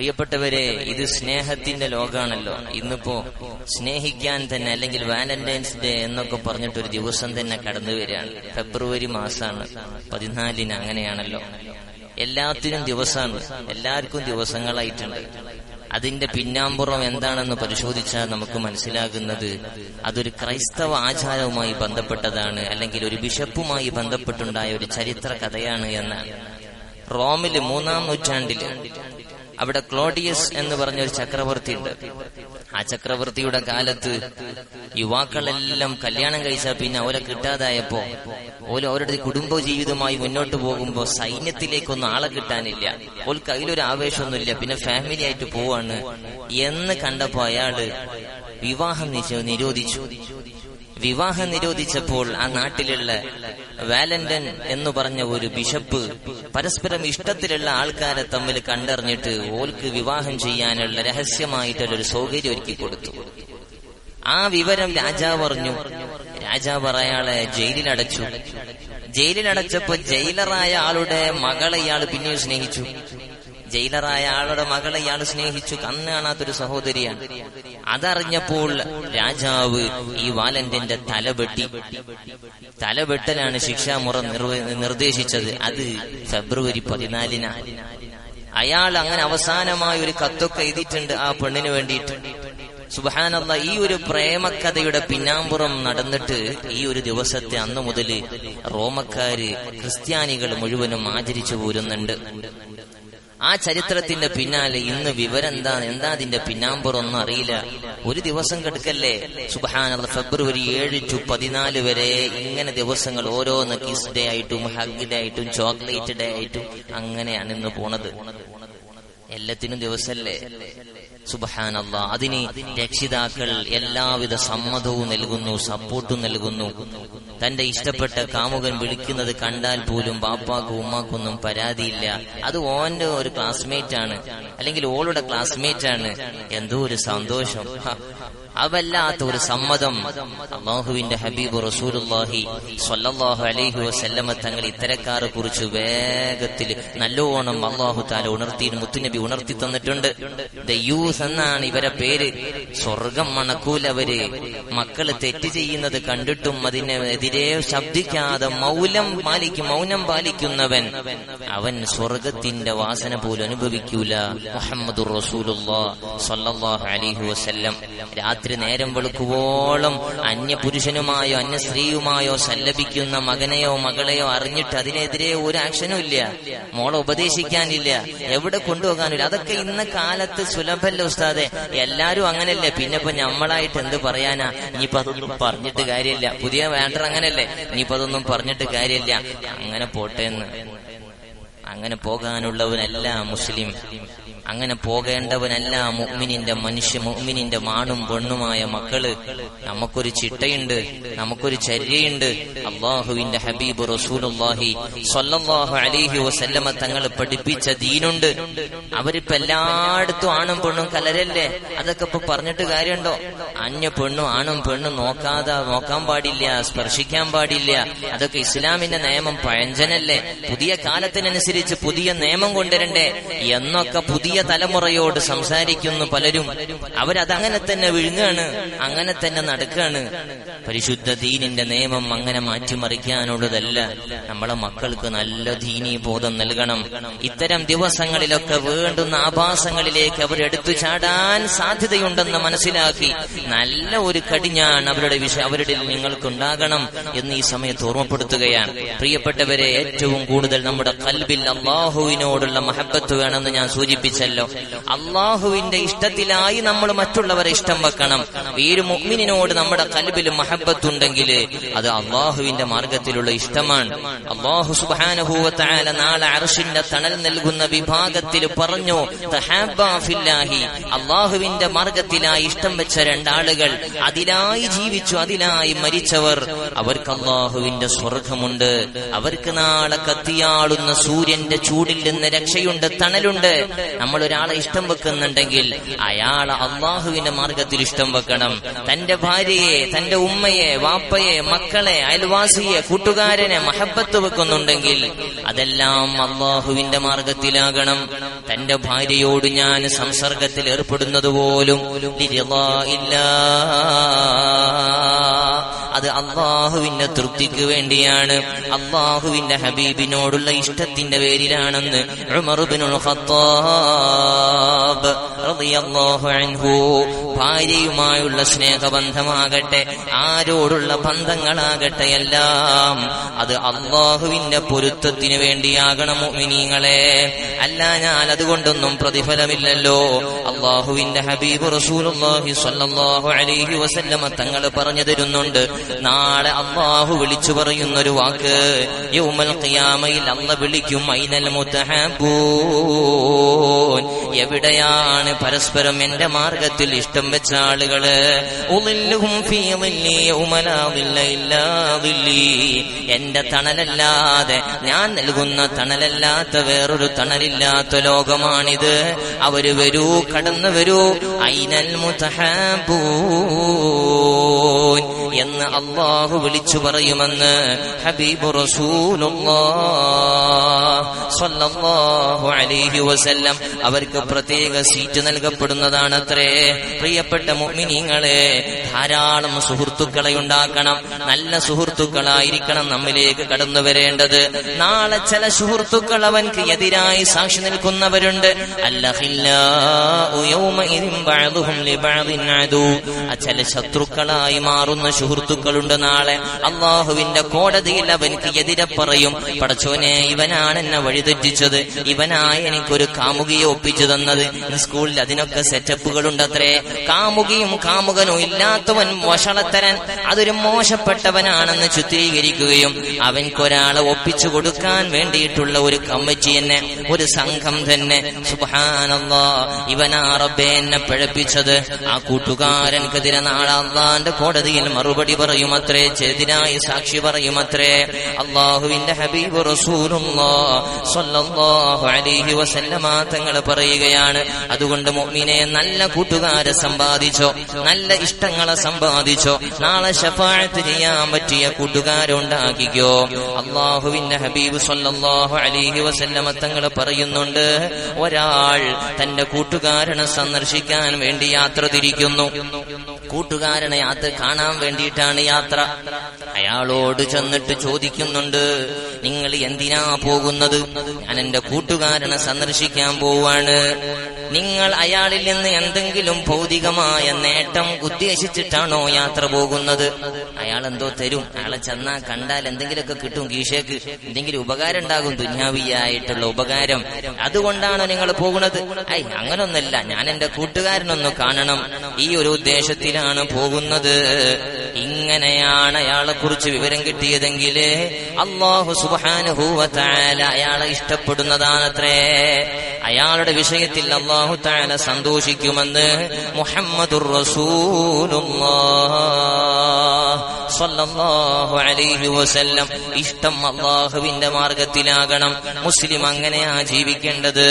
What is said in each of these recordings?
പ്രിയപ്പെട്ടവരെ ഇത് സ്നേഹത്തിന്റെ ലോകാണല്ലോ ഇന്നിപ്പോ സ്നേഹിക്കാൻ തന്നെ അല്ലെങ്കിൽ വാലന്റൈൻസ് ഡേ എന്നൊക്കെ പറഞ്ഞിട്ട് ഒരു ദിവസം തന്നെ കടന്നു വരികയാണ്. ഫെബ്രുവരി മാസമാണ്. പതിനാലിന് അങ്ങനെയാണല്ലോ. എല്ലാത്തിനും ദിവസമാണ്. എല്ലാവർക്കും ദിവസങ്ങളായിട്ടുണ്ട്. അതിന്റെ പിന്നാമ്പുറം എന്താണെന്ന് പരിശോധിച്ചാൽ നമുക്ക് മനസ്സിലാകുന്നത് അതൊരു ക്രൈസ്തവ ആചാരവുമായി ബന്ധപ്പെട്ടതാണ് അല്ലെങ്കിൽ ഒരു ബിഷപ്പുമായി ബന്ധപ്പെട്ടുണ്ടായ ഒരു ചരിത്ര കഥയാണ് എന്നാണ്. റോമിൽ മൂന്നാം നൂറ്റാണ്ടിൽ അവിടെ ക്ലോഡിയസ് എന്ന് പറഞ്ഞ ഒരു ചക്രവർത്തി ഉണ്ട്. ആ ചക്രവർത്തിയുടെ കാലത്ത് യുവാക്കളെല്ലാം കല്യാണം കഴിച്ചാൽ പിന്നെ അവരെ കിട്ടാതായപ്പോ ഓല അവരുടെ കുടുംബ ജീവിതമായി മുന്നോട്ട് പോകുമ്പോ സൈന്യത്തിലേക്കൊന്നും ആളെ കിട്ടാനില്ല. ഓൽ കയ്യിലൊരു ആവേശമൊന്നുമില്ല. പിന്നെ ഫാമിലി ആയിട്ട് പോവാണ് എന്ന് കണ്ടപ്പോ അയാൾ വിവാഹം നിരോധിച്ചു. വിവാഹം നിരോധിച്ചപ്പോൾ ആ നാട്ടിലുള്ള വാലന്റൻ എന്ന് പറഞ്ഞ ഒരു ബിഷപ്പ് പരസ്പരം ഇഷ്ടത്തിലുള്ള ആൾക്കാരെ തമ്മിൽ കണ്ടറിഞ്ഞിട്ട് ഓൽക്ക് വിവാഹം ചെയ്യാനുള്ള രഹസ്യമായിട്ടുള്ള ഒരു സൗകര്യം ഒരുക്കി കൊടുത്തു. ആ വിവരം രാജാവ് അറിഞ്ഞു. രാജാവ് അയാളെ ജയിലിലടച്ചു. ജയിലിലടച്ചപ്പോ ജയിലറായ ആളുടെ മകളെ ഇയാൾ പിന്നെയും സ്നേഹിച്ചു. ജയിലറായ ആളുടെ മകളെ ഇയാൾ സ്നേഹിച്ചു കണ്ണ് കാണാത്തൊരു സഹോദരിയാണ്. അതറിഞ്ഞപ്പോൾ രാജാവ് ഈ വാലന്റിന്റെ തലവെട്ടി തലവെട്ടലാണ് ശിക്ഷാമുറ നിർദ്ദേശിച്ചത്. അത് ഫെബ്രുവരി പതിനാലിനാണ് അയാൾ അങ്ങനെ അവസാനമായ ഒരു കത്തൊക്കെ എഴുതിയിട്ടുണ്ട് ആ പെണ്ണിന് വേണ്ടിയിട്ട്. സുബാനല്ല ഈ ഒരു പ്രേമകഥയുടെ പിന്നാമ്പുറം നടന്നിട്ട് ഈ ഒരു ദിവസത്തെ അന്നു മുതൽ റോമക്കാര് ക്രിസ്ത്യാനികൾ മുഴുവനും ആചരിച്ചു പോരുന്നുണ്ട്. ആ ചരിത്രത്തിന്റെ പിന്നാലെ ഇന്ന് വിവരം എന്താ എന്താ അതിന്റെ പിന്നാമ്പുറൊന്നും അറിയില്ല. ഒരു ദിവസം കിടക്കല്ലേ? സുബാന ഫെബ്രുവരി ഏഴ് ടു പതിനാല് വരെ ഇങ്ങനെ ദിവസങ്ങൾ ഓരോന്ന് കിസ് ഡേ ആയിട്ടും ഹഗ് ഡേ ആയിട്ടും ചോക്ലേറ്റ് ഡേ ആയിട്ടും അങ്ങനെയാണ് ഇന്ന് പോണത്. എല്ലാത്തിനും ദിവസല്ലേ? സുബഹാനല്ല അതിന് രക്ഷിതാക്കൾ എല്ലാവിധ സമ്മതവും നൽകുന്നു സപ്പോർട്ടും നൽകുന്നു. തന്റെ ഇഷ്ടപ്പെട്ട കാമുകൻ വിളിക്കുന്നത് കണ്ടാൽ പോലും ബാപ്പാക്കും ഉമ്മാക്കൊന്നും പരാതിയില്ല. അത് ഓന്റെ ഒരു ക്ലാസ്മേറ്റ് ആണ്. അല്ലെങ്കിൽ ഓളുടെ ക്ലാസ്മേറ്റ് ആണ്. എന്തോ ഒരു സന്തോഷം. അവല്ലാത്ത ഒരു സമ്മതം. അള്ളാഹുവിന്റെ ഹബീബ് റസൂലുള്ളാഹി സ്വല്ലല്ലാഹു അലൈഹി വസല്ലമ തങ്ങൾ ഇത്തരക്കാരെ കുറിച്ച് വേഗത്തിൽ നല്ലോണം അള്ളാഹു താല ഉണർത്തി മുത്തുനബി ഉണർത്തി തന്നിട്ടുണ്ട്. ദ യൂസ് എന്നാണ് ഇവരെ പേര്. സ്വർഗം മണക്കൂലവര്. മക്കൾ തെറ്റ് ചെയ്യുന്നത് കണ്ടിട്ടും അതിനെതിരെ ശബ്ദിക്കാതെ മൗലം പാലിക്കും മൗനം പാലിക്കുന്നവൻ അവൻ സ്വർഗത്തിന്റെ വാസന പോലും അനുഭവിക്കൂല. മുഹമ്മദ് അലൈഹി രാത്രി നേരം വെളുക്കുവോളം അന്യ പുരുഷനുമായോ അന്യ സ്ത്രീയുമായോ സല്ലപിക്കുന്ന മകനെയോ മകളെയോ അറിഞ്ഞിട്ട് അതിനെതിരെ ഒരു ആക്ഷനും ഇല്ല. മോളെ ഉപദേശിക്കാനില്ല. എവിടെ കൊണ്ടുപോകാനില്ല. അതൊക്കെ ഇന്ന കാലത്ത് സുലഭല്ല ഉസ്താദെ. എല്ലാരും അങ്ങനല്ലേ. പിന്നെ ഇപ്പൊ നമ്മളായിട്ട് എന്ത് പറയാനാ? ഇനിയിപ്പോ പറഞ്ഞിട്ട് കാര്യമില്ല. പുതിയ വേണ്ടർ അങ്ങനല്ലേ ഇനിയിപ്പോ അതൊന്നും പറഞ്ഞിട്ട് കാര്യമില്ല. അങ്ങനെ പോട്ടെ എന്ന് അങ്ങനെ പോകാനുള്ളവനല്ല മുസ്ലിം. അങ്ങനെ പോകേണ്ടവനല്ല മുഅ്മിനിന്റെ മനുഷ്യ മുഅ്മിനിന്റെ മാണും പെണ്ണുമായ മക്കൾ. നമുക്കൊരു ചിട്ടയുണ്ട് നമുക്കൊരു ചര്യയുണ്ട്. അള്ളാഹുവിന്റെ ഹബീബ് റസൂലുള്ളാഹി സ്വല്ലല്ലാഹു അലൈഹി വസല്ലമ തങ്ങൾ പഠിപ്പിച്ച ദീനുണ്ട്. അവരിപ്പോ എല്ലായിടത്തും ആണും പെണ്ണും കലരല്ലേ? അതൊക്കെ ഇപ്പൊ പറഞ്ഞിട്ട് കാര്യമുണ്ടോ? അന്യ പെണ്ണും ആണും പെണ്ണും നോക്കാതെ നോക്കാൻ പാടില്ല സ്പർശിക്കാൻ പാടില്ല. അതൊക്കെ ഇസ്ലാമിന്റെ നിയമം പഴഞ്ചനല്ലേ? പുതിയ കാലത്തിനനുസരിച്ച് പുതിയ നിയമം കൊണ്ടുവരണ്ടേ എന്നൊക്കെ പുതിയ തലമുറയോട് സംസാരിക്കുന്നു പലരും. അവരതങ്ങനെ തന്നെ വിഴുങ്ങാണ് അങ്ങനെ തന്നെ നടക്കാണ്. പരിശുദ്ധ ദീനിന്റെ നിയമം അങ്ങനെ മാറ്റിമറിക്കാനുള്ളതല്ല. നമ്മളെ മക്കൾക്ക് നല്ല ദീനീ ബോധം നൽകണം. ഇത്തരം ദിവസങ്ങളിലൊക്കെ വേണ്ടുന്ന ആഭാസങ്ങളിലേക്ക് അവർ എടുത്തു ചാടാൻ സാധ്യതയുണ്ടെന്ന് മനസ്സിലാക്കി നല്ല ഒരു കടിഞ്ഞാണ് അവരുടെ വിഷയം അവരുടെ നിങ്ങൾക്കുണ്ടാകണം എന്ന് ഈ സമയത്ത് ഓർമ്മപ്പെടുത്തുകയാണ്. പ്രിയപ്പെട്ടവരെ ഏറ്റവും കൂടുതൽ നമ്മുടെ കൽബിൽ അള്ളാഹുവിനോടുള്ള മഹബത്ത് വേണമെന്ന് ഞാൻ സൂചിപ്പിച്ചല്ലോ. അള്ളാഹുവിന്റെ ഇഷ്ടത്തിലായി നമ്മൾ മറ്റുള്ളവരെ ഇഷ്ടം വെക്കണം. ഈ ഒരു മുഅ്മിനിനോട് നമ്മുടെ കൽബിൽ മഹബത്തുണ്ടെങ്കിൽ അത് അള്ളാഹുവിന്റെ മാർഗത്തിലുള്ള ഇഷ്ടമാണ്. അള്ളാഹു സുബാനുഭൂവത്തായ നാളെ അർഷിന്റെ തണൽ നൽകുന്ന വിഭാഗത്തിൽ പറഞ്ഞു അള്ളാഹുവിന്റെ മാർഗത്തിലായി ഇഷ്ടം വെച്ച രണ്ടാളുകൾ അതിലായി ജീവിച്ചു അതിലായി മരിച്ചവർ. അവർക്ക് അള്ളാഹുവിന്റെ സ്വർഗമുണ്ട് അവർക്ക് നാളെ കത്തിയാളുന്ന സൂര്യൻ സൂര്യന്റെ ചൂടിൽ നിന്ന് രക്ഷയുണ്ട് തണലുണ്ട്. നമ്മൾ ഒരാളെ ഇഷ്ടം വെക്കുന്നുണ്ടെങ്കിൽ അയാൾ അള്ളാഹുവിന്റെ മാർഗത്തിൽ ഇഷ്ടം വെക്കണം. തന്റെ ഭാര്യയെ തന്റെ ഉമ്മയെ വാപ്പയെ മക്കളെ അയൽവാസിയെ കൂട്ടുകാരനെ മഹബത്ത് വെക്കുന്നുണ്ടെങ്കിൽ അതെല്ലാം അള്ളാഹുവിന്റെ മാർഗത്തിലാകണം. തന്റെ ഭാര്യയോട് ഞാൻ സംസർഗത്തിൽ ഏർപ്പെടുന്നത് പോലും ഇല്ലാ. അത് അള്ളാഹുവിന്റെ തൃപ്തിക്ക് വേണ്ടിയാണ്. അള്ളാഹുവിന്റെ ഹബീബിനോടുള്ള ഇഷ്ടത്തിന്റെ പേരിലാണെന്ന് ഭാര്യയുമായുള്ള സ്നേഹബന്ധമാകട്ടെ ആരോടുള്ള ബന്ധങ്ങളാകട്ടെ എല്ലാം അത് അള്ളാഹുവിന്റെ പൊരുത്തത്തിന് വേണ്ടിയാകണം മുഅ്മിനീങ്ങളെ. അല്ല ഞാൻ അതുകൊണ്ടൊന്നും പ്രതിഫലമില്ലല്ലോ. അള്ളാഹുവിന്റെ ഹബീബ് സ്വല്ലല്ലാഹു അലൈഹി വസല്ലമ തങ്ങൾ പറഞ്ഞു തരുന്നുണ്ട്. നാളെ അള്ളാഹു വിളിച്ചു പറയുന്ന ഒരു വാക്ക്. യൗമൽ ഖിയാമയിൽ അള്ള വിളിക്കും. ഐനൽ മുത്തഹബൂൻ എവിടെയാണ് പരസ്പരം എന്റെ മാർഗത്തിൽ ഇഷ്ടം വെച്ച ആളുകൾ. എന്റെ തണലല്ലാതെ ഞാൻ നൽകുന്ന തണലല്ലാത്ത വേറൊരു തണലില്ലാത്ത ലോകമാണിത്. അവർ വരൂ കടന്നു വരൂ. ഐനൽ മുത്തഹബൂൻ എന്ന് അള്ളാഹു വിളിച്ചു പറയുമെന്ന് ഹബീബ് അലൈഹി വസല്ലം അവർക്ക് പ്രത്യേക സീറ്റ് നൽകപ്പെടുന്നതാണ് അത്രേ പ്രിയപ്പെട്ട മുഅ്മിനീങ്ങളെ ധാരാളം സുഹൃത്തുക്കളെ ഉണ്ടാക്കണം. നല്ല സുഹൃത്തുക്കളായിരിക്കണം നമ്മിലേക്ക് കടന്നു വരേണ്ടത്. നാളെ ചില സുഹൃത്തുക്കൾ അവൻക്ക് എതിരായി സാക്ഷി നിൽക്കുന്നവരുണ്ട്. ചില ശത്രുക്കളായി മാറുന്ന സുഹൃത്തുക്കളുണ്ട് നാളെ. അള്ളാഹുവിന്റെ കോടതിയിൽ അവൻക്ക് എതിരെ പറയും പടച്ചോനെ ഇവനാണ് എന്നെ വഴിതെറ്റിച്ചത്. ഇവനായി എനിക്കൊരു കാമുകിയെ ഒപ്പിച്ചു തന്നത്. സ്കൂളിൽ അതിനൊക്കെ സെറ്റപ്പുകളുണ്ട് അത്രേ കാമുകിയും കാമുകനും ഇല്ലാത്തവൻ വഷളത്തരൻ അതൊരു മോശപ്പെട്ടവനാണെന്ന് ചിത്രീകരിക്കുകയും അവൻക്കൊരാളെ ഒപ്പിച്ചു കൊടുക്കാൻ വേണ്ടിയിട്ടുള്ള ഒരു കമ്മിറ്റി തന്നെ ഒരു സംഘം തന്നെ. സുബാനല്ലാ ഇവനാ എന്നെ പിഴപ്പിച്ചത്. ആ കൂട്ടുകാരൻക്കെതിരെ നാളെ അള്ളാന്റെ കോടതിയിൽ മറുപടി പറയുമത്രേ ചെതിനായി സാക്ഷി പറയുമത്രേ അള്ളാഹുവിന്റെ ഹബീബ് റസൂലും വസല്ലമ പറയുകയാണ്. അതുകൊണ്ട് മുഅ്മിനെ നല്ല കൂട്ടുകാരെ സമ്പാദിച്ചോ നല്ല ഇഷ്ടങ്ങളെ സമ്പാദിച്ചോ നാളെ ഷഫാഴത്ത് ചെയ്യാൻ പറ്റിയ കൂട്ടുകാരുണ്ടാക്കിക്കോ അള്ളാഹുവിന്റെ ഹബീബ് സല്ലല്ലാഹു അലൈഹി വസല്ലമ തങ്ങൾ പറയുന്നുണ്ട് ഒരാൾ തന്റെ കൂട്ടുകാരനെ സന്ദർശിക്കാൻ വേണ്ടി യാത്ര തിരിക്കുന്നു. കൂട്ടുകാരനെ അത് കാണാൻ വേണ്ടിയിട്ടാണ് യാത്ര. അയാളോട് ചെന്നിട്ട് ചോദിക്കുന്നുണ്ട് നിങ്ങൾ എന്തിനാ പോകുന്നത്? ഞാൻ എന്റെ കൂട്ടുകാരനെ സന്ദർശിക്കാൻ പോവാണ്. നിങ്ങൾ അയാളിൽ നിന്ന് എന്തെങ്കിലും ഭൗതികമായ നേട്ടം ഉദ്ദേശിച്ചിട്ടാണോ യാത്ര പോകുന്നത്? അയാൾ എന്തോ തരും. അയാളെ ചെന്നാ കണ്ടാൽ എന്തെങ്കിലുമൊക്കെ കിട്ടും കീശേക്ക് എന്തെങ്കിലും ഉപകാരം ഉണ്ടാകും ദുന്യാവിയായിട്ടുള്ള ഉപകാരം. അതുകൊണ്ടാണോ നിങ്ങൾ പോകുന്നത്. ഐ അങ്ങനൊന്നല്ല. ഞാൻ എന്റെ കൂട്ടുകാരനൊന്ന് കാണണം. ഈ ഒരു ഉദ്ദേശത്തിലാണ് പോകുന്നത്. ഇങ്ങനെയാണ് അയാളെ കുറിച്ച് വിവരം കിട്ടിയതെങ്കിൽ അള്ളാഹു സുബാനുഭൂവത്തായാല അയാളെ ഇഷ്ടപ്പെടുന്നതാണത്രേ. അയാളുടെ വിഷയത്തിൽ അള്ളാഹു താല സന്തോഷിക്കുമെന്ന് മുഹമ്മദുർ റസൂലുള്ളാഹു അലൈഹി വസല്ലം ഇഷ്ടം അള്ളാഹുവിന്റെ മാർഗത്തിലാകണം. മുസ്ലിം അങ്ങനെയാ ജീവിക്കേണ്ടത്.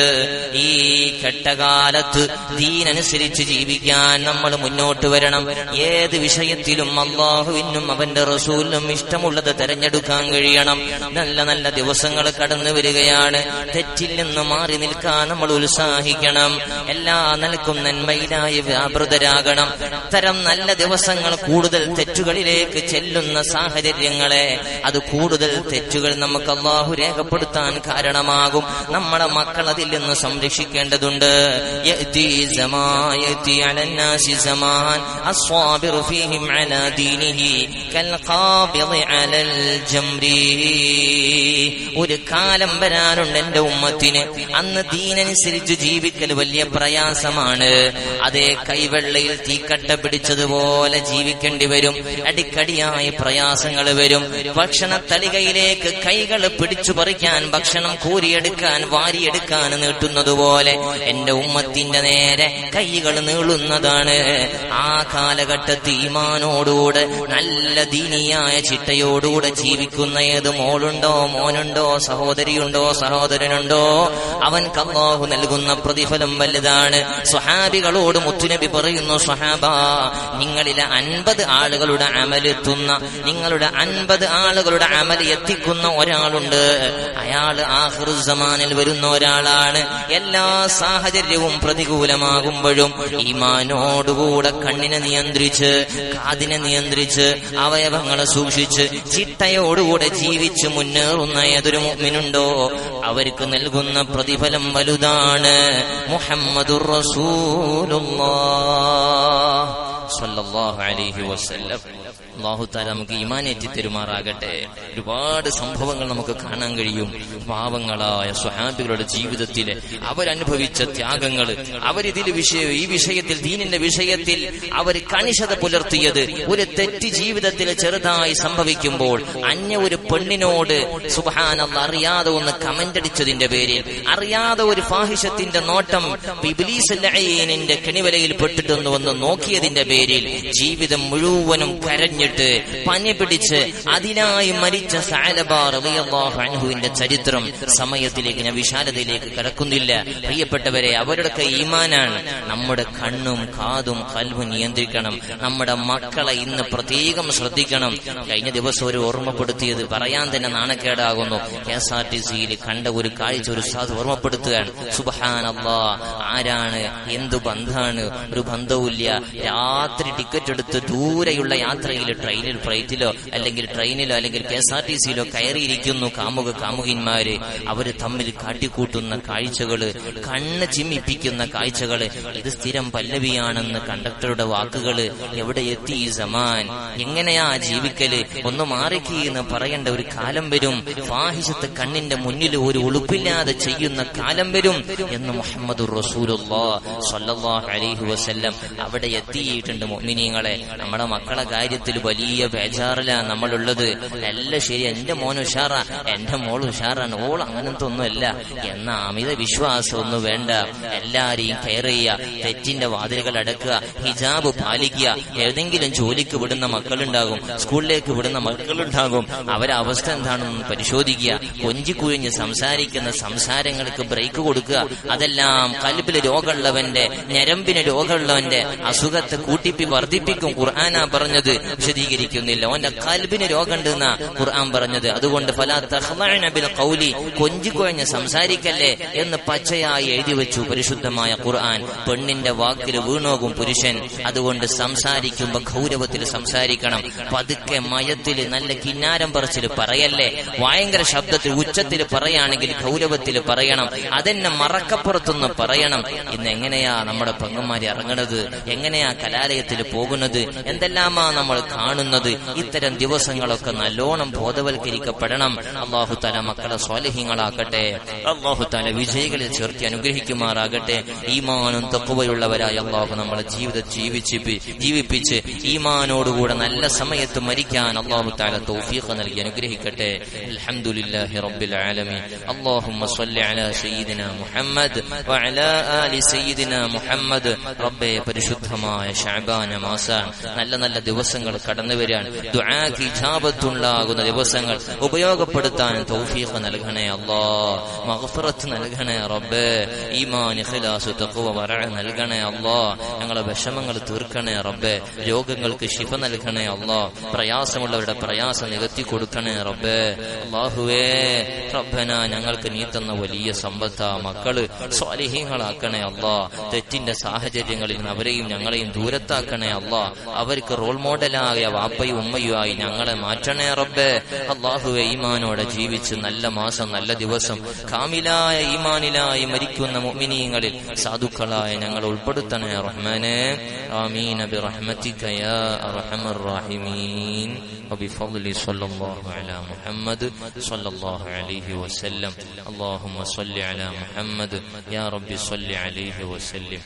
ഈ ഘട്ടകാലത്ത് ദീനനുസരിച്ച് ജീവിക്കാൻ നമ്മൾ മുന്നോട്ട് വരണം. ഏത് വിഷയത്തിലും അള്ളാഹുവിനും അവന്റെ റസൂലിനും ഇഷ്ടമുള്ളത് തെരഞ്ഞെടുക്കാൻ കഴിയണം. നല്ല നല്ല ദിവസങ്ങൾ കടന്നു വരികയാണ്. തെറ്റിൽ നിന്ന് മാറി നിൽക്കാൻ നമ്മൾ ഉത്സാഹിക്കണം. എല്ലാ നിലക്കും നന്മയിലായി വ്യാപൃതരാകണം ഇത്തരം നല്ല ദിവസങ്ങൾ കൂടുതൽ തെറ്റുകളിലേക്ക് ചെല്ലുന്ന സാഹചര്യങ്ങളെ അത് കൂടുതൽ തെറ്റുകൾ നമുക്ക് അള്ളാഹു രേഖപ്പെടുത്താൻ കാരണമാകും. നമ്മുടെ മക്കൾ അതിൽ നിന്ന് സംരക്ഷിക്കേണ്ടതുണ്ട്. ഒരു കാലം വരാനുണ്ട് എന്റെ ഉമ്മത്തിന്. അന്ന് ദീൻ ദീനനുസരിച്ച് ജീവിക്കൽ വലിയ പ്രയാസമാണ്. അതേ കൈവെള്ളയിൽ തീക്കട്ട പിടിച്ചതുപോലെ ജീവിക്കേണ്ടി വരും. അടിക്കടിയായി പ്രയാസങ്ങൾ വരും. ഭക്ഷണ തളികയിലേക്ക് കൈകൾ പിടിച്ചു പറിക്കാൻ ഭക്ഷണം കൂരിയെടുക്കാൻ വാരിയെടുക്കാൻ നീട്ടുന്നതുപോലെ എന്റെ ഉമ്മത്തിന്റെ നേരെ കൈകൾ നീളുന്നതാണ്. ആ കാലഘട്ടത്തിൽ ഈമാനോടുകൂടെ നല്ല ദീനിയായ ചിട്ടയോടുകൂടെ ജീവിക്കുന്ന ഏത് മോളുണ്ടോ മോനുണ്ടോ സഹോദരിയുണ്ടോ സഹോദരനുണ്ടോ അവൻ കല്ലാഹു നൽകുന്ന പ്രതിഫലം വലുതാണ്. സ്വഹാബികളോട് മുത്തുനബി പറയുന്നു സ്വഹാബ നിങ്ങളിലെ അൻപത് ആളുകളുടെ അമലെത്തുന്ന നിങ്ങളുടെ അൻപത് ആളുകളുടെ അമൽ എത്തിക്കുന്ന ഒരാളുണ്ട്. അയാൾ ആഹ്റുസമാനിൽ വരുന്ന ഒരാളാണ്. എല്ലാ സാഹചര്യവും പ്രതികൂലമാകുമ്പോഴും ഈമാനോടുകൂടെ കണ്ണിനെ നിയന്ത്രിച്ച് കാതിനെ നിയന്ത്രിച്ച് അവയവങ്ങളെ സൂക്ഷിച്ച് ചിട്ടയോടുകൂടെ ജീവിച്ച് മുന്നേറുന്ന ഏതൊരു മുമ്മിനുണ്ടോ അവർക്ക് നൽകുന്ന പ്രതിഫലം വലുതാണ് മുഹമ്മദുർ റസൂലുള്ളാഹ്. സ്വല്ലല്ലാഹു അലൈഹി നമുക്ക് ഇമാനേറ്റി തെരുമാറാകട്ടെ ഒരുപാട് സംഭവങ്ങൾ നമുക്ക് കാണാൻ കഴിയും. പാവങ്ങളായ സ്വഹാബികളുടെ ജീവിതത്തിലെ അവരനുഭവിച്ച ത്യാഗങ്ങൾ അവരിതിൽ വിഷയ ഈ വിഷയത്തിൽ ദീനിന്റെ വിഷയത്തിൽ അവർ കണിശത പുലർത്തിയത് ഒരു തെറ്റ് ജീവിതത്തിൽ ചെറുതായി സംഭവിക്കുമ്പോൾ അന്യ ഒരു പെണ്ണിനോട് സുഹാന അറിയാതെ ഒന്ന് കമന്റ് അടിച്ചതിന്റെ പേരിൽ അറിയാതെ ഒരു ഫാഹിഷത്തിന്റെ നോട്ടം ബിബിലീസല്ലീനിന്റെ കെണിവലയിൽ പെട്ടിട്ടൊന്നു വന്ന് നോക്കിയതിന്റെ പേരിൽ ജീവിതം മുഴുവനും കരഞ്ഞിട്ട് പനി പിടിച്ച് അതിനായി മരിച്ച സാലബാർ അൻഹുവിന്റെ ചരിത്രം സമയത്തിലേക്ക് ഞാൻ വിശാലതയിലേക്ക് കടക്കുന്നില്ല. പ്രിയപ്പെട്ടവരെ അവരുടെയൊക്കെ ഈമാനാണ്. നമ്മുടെ കണ്ണും കാതും കൽവും നിയന്ത്രിക്കണം. നമ്മുടെ മക്കളെ ഇന്ന് പ്രത്യേകം ശ്രദ്ധിക്കണം. കഴിഞ്ഞ ദിവസം ഒരു ഓർമ്മപ്പെടുത്തിയത് പറയാൻ തന്നെ നാണക്കേടാകുന്നു. കെ എസ് ആർ ടി സിയിൽ കണ്ട ഒരു കാഴ്ച ഒരു സാധു ഓർമ്മപ്പെടുത്തുകയാണ്. അള്ളാ ആരാണ്? എന്തു ബന്ധാണ് ഒരു ബന്ധവുമില്ല. രാത്രി ടിക്കറ്റ് എടുത്ത് ദൂരെയുള്ള യാത്രയിൽ ട്രെയിനിൽ ഫ്ലൈറ്റിലോ അല്ലെങ്കിൽ ട്രെയിനിലോ അല്ലെങ്കിൽ കെ എസ് ആർ ടി സിയിലോ കയറിയിരിക്കുന്നു കാമുക കാമുകിന്മാര്. അവർ തമ്മിൽ കാട്ടിക്കൂട്ടുന്ന കാഴ്ചകൾ കണ്ണ് ചിമ്മിപ്പിക്കുന്ന കാഴ്ചകൾ. ഇത് സ്ഥിരം പല്ലവിയാണെന്ന് കണ്ടക്ടറുടെ വാക്കുകൾ. എവിടെ എത്തി ഈ സമാൻ? എങ്ങനെയാ ജീവിക്കൽ? ഒന്ന് മാറിക്കി എന്ന് പറയേണ്ട ഒരു കാലം വരും. ഫാഹിഷത്ത് കണ്ണിന്റെ മുന്നിൽ ഒരു ഉളുപ്പില്ലാതെ ചെയ്യുന്ന കാലം വരും എന്ന് മുഹമ്മദ് അലൈഹി വസല്ലം അവിടെ എത്തിയിട്ടുണ്ട്. മൊമിനിയങ്ങളെ നമ്മുടെ മക്കളെ കാര്യത്തിൽ വലിയ ബേജാറിലാണ് നമ്മളുള്ളത്. നല്ല ശരി എന്റെ മോൻ ഉഷാറാ എന്റെ മോൾ ഉഷാറാണ് ഓൾ അങ്ങനത്തെ ഒന്നുമല്ല. എന്ന അമിത വിശ്വാസമൊന്നും വേണ്ട. എല്ലാരെയും കെയർ ചെയ്യുക തെറ്റിന്റെ വാതിലുകൾ അടക്കുക ഹിജാബ് പാലിക്കുക. ഏതെങ്കിലും ജോലിക്ക് വിടുന്ന മക്കളുണ്ടാകും സ്കൂളിലേക്ക് വിടുന്ന മക്കളുണ്ടാകും. അവരെ അവസ്ഥ എന്താണെന്ന് പരിശോധിക്കുക. കൊഞ്ചിക്കുഴിഞ്ഞ് സംസാരിക്കുന്ന സംസാരങ്ങൾക്ക് ബ്രേക്ക് കൊടുക്കുക. അതെല്ലാം കൽപ്പിൽ രോഗമുള്ളവന്റെ ഞരമ്പിന് രോഗമുള്ളവന്റെ അസുഖത്തെ കൂട്ടിപ്പി വർദ്ധിപ്പിക്കും. ഖുർആാനാ പറഞ്ഞത് വിശദീകരിക്കുന്നില്ല. ഓന്റെ കൽബിന് രോഗമുണ്ടെന്ന ഖുർആൻ പറഞ്ഞത്. അതുകൊണ്ട് ഫലാ തഖ്ളഅന ബിൽ ഖൗലി കൊഞ്ചിക്കുഴഞ്ഞ് സംസാരിക്കല്ലേ എന്ന് പച്ചയായി എഴുതി വെച്ചു പരിശുദ്ധമായ ഖുർആൻ. പെണ്ണിന്റെ വാക്കിൽ വീണോകും പുരുഷൻ. അതുകൊണ്ട് സംസാരിക്കുമ്പോ ഗൗരവത്തിൽ സംസാരിക്കണം. പതുക്കെ മയത്തിൽ നല്ല കിന്നാരം പറച്ചിൽ പറയല്ലേ? ഭയങ്കര ശബ്ദത്തിൽ ഉച്ചത്തിൽ പറയുകയാണെങ്കിൽ ഗൗരവത്തിൽ പറയണം. അതെന്നെ മറക്കപ്പുറത്തുനിന്ന് പറയണം. ഇന്ന് എങ്ങനെയാ നമ്മുടെ പെങ്ങന്മാര് ഇറങ്ങണത്? എങ്ങനെയാ കലാലയത്തിൽ പോകുന്നത് എന്തെല്ലാമാ നമ്മൾ കാണുന്നത് ഇത്തരം ദിവസങ്ങളൊക്കെ നല്ലോണം ബോധവൽക്കരിക്കപ്പെടണം അള്ളാഹു തല മക്കളെ സ്വാലഹ്യങ്ങളാക്കട്ടെ അള്ളാഹു തല വിജയികളിൽ ചേർത്തി അനുഗ്രഹിക്കുമാറാകട്ടെ ഈമാനും തക്കുവയുള്ളവരായ അള്ളാഹു നമ്മളെ ജീവിതം ജീവിച്ച് ജീവിപ്പിച്ച് ഈമാനോടുകൂടെ നല്ല സമയത്ത് മരിക്കാൻ അള്ളാഹു താല തൗഫീഖ് നൽകി അനുഗ്രഹിക്കട്ടെ അൽഹംദുലില്ലാഹി റബ്ബിൽ ആലമീൻ اللهم صل على سيدنا محمد وعلى آل سيدنا محمد റബ്ബേ പരിശുദ്ധമായ ഷഅബാന മാസാണ് നല്ല നല്ല ദിവസങ്ങൾ കടന്നു വരാൻ ദുആക്ക് ദിവസങ്ങൾ ഉപയോഗപ്പെടുത്താൻ തൗഫീഖ് നൽകണേ അല്ലാ മഗ്ഫിറത്ത് നൽകണേ റബ്ബേ. ഈമാൻ ഇഖ്ലാസ് തഖ്വ വറഅ നൽകണേ അല്ലാ ഞങ്ങളെ വിഷമങ്ങൾ തീർക്കണേ റബ്ബേ. രോഗങ്ങൾക്ക് ശിഫ നൽകണേ അല്ലാ പ്രയാസമുള്ളവരുടെ പ്രയാസം നികത്തി കൊടുക്കണേ റബ്ബേ. അല്ലാഹുവേ റബ്ബന ഞങ്ങൾക്ക് നീ തന്ന വലിയ സമ്പത്ത. മക്കൾ സ്വാലിഹീങ്ങളാക്കണേ അല്ലാ തെറ്റിന്റെ സാഹചര്യങ്ങളിൽ അവരെയും ഞങ്ങളെയും ദൂരത്താക്കി ബറക്കാക്കണേ അല്ലാ അവർക്ക് റോൾ മോഡലായ വാപ്പയും ഉമ്മയുമായി ഞങ്ങളെ മാറ്റണേ റബ്ബേ അള്ളാഹുവെ ഈമാനോടെ ജീവിച്ച് നല്ല മാസം നല്ല ദിവസം കാമിലായ ഈമാനിലായി മരിക്കുന്ന മുഅ്മിനീങ്ങളിൽ സാധുക്കളായ ഞങ്ങൾ ഉൾപ്പെടുത്തണേ റഹ്മാനെ ആമീൻ برحمتك يا ارحم الراحمين وبفضل صلى الله على محمد صلى الله عليه وسلم اللهم صل على محمد يا رب صل عليه وسلم